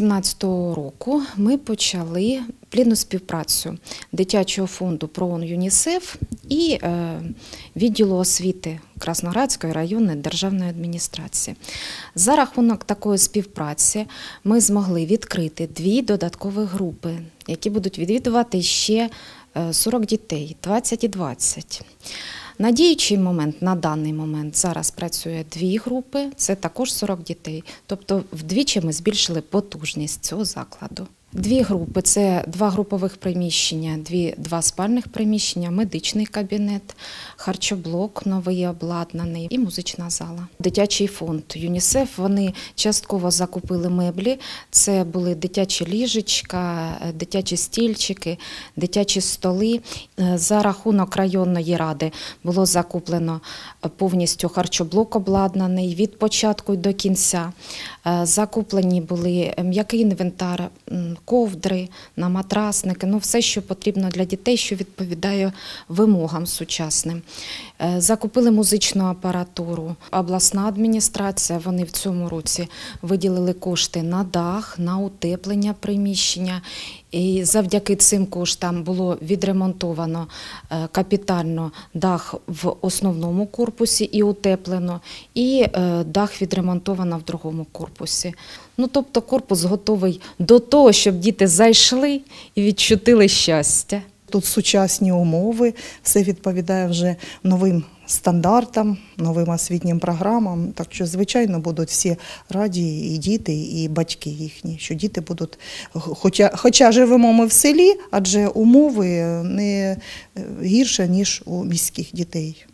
2017 року ми почали плідну співпрацю дитячого фонду ПРООН ЮНІСЕФ і е, відділу освіти Красноградської районної державної адміністрації. За рахунок такої співпраці ми змогли відкрити дві додаткові групи, які будуть відвідувати ще е, 40 дітей, 20 і 20. На діючий момент, на даний момент, зараз працює дві групи, це також 40 дітей. Тобто вдвічі ми збільшили потужність цього закладу. Дві групи це два групових приміщення, дві, два спальних приміщення, медичний кабінет, харчоблок новий обладнаний і музична зала. Дитячий фонд ЮНІСЕФ вони частково закупили меблі. Це були дитячі ліжечка, е, дитячі стільчики, дитячі столи. Е, За рахунок районної ради було закуплено е, повністю харчоблок обладнаний від початку до кінця. Закуплені були м'який інвентар, ковдри, на матрасники, ну все, що потрібно для дітей, що відповідає вимогам сучасним. Е, Закупили музичну апаратуру. Обласна адміністрація вони в цьому році виділили кошти на дах, на утеплення приміщення. І завдяки цим коштам було відремонтовано е, капітально дах в основному корпусі і утеплено, і е, дах відремонтовано в другому корпусі. Ну, тобто корпус готовий до того, щоб діти зайшли і відчутили щастя. Тут сучасні умови, все відповідає вже новим стандартам, новим освітнім програмам. Так що, звичайно, будуть всі раді, і діти, і батьки їхні, що діти будуть, хоча, хоча живемо ми в селі, адже умови не е, гірше, ніж у міських дітей.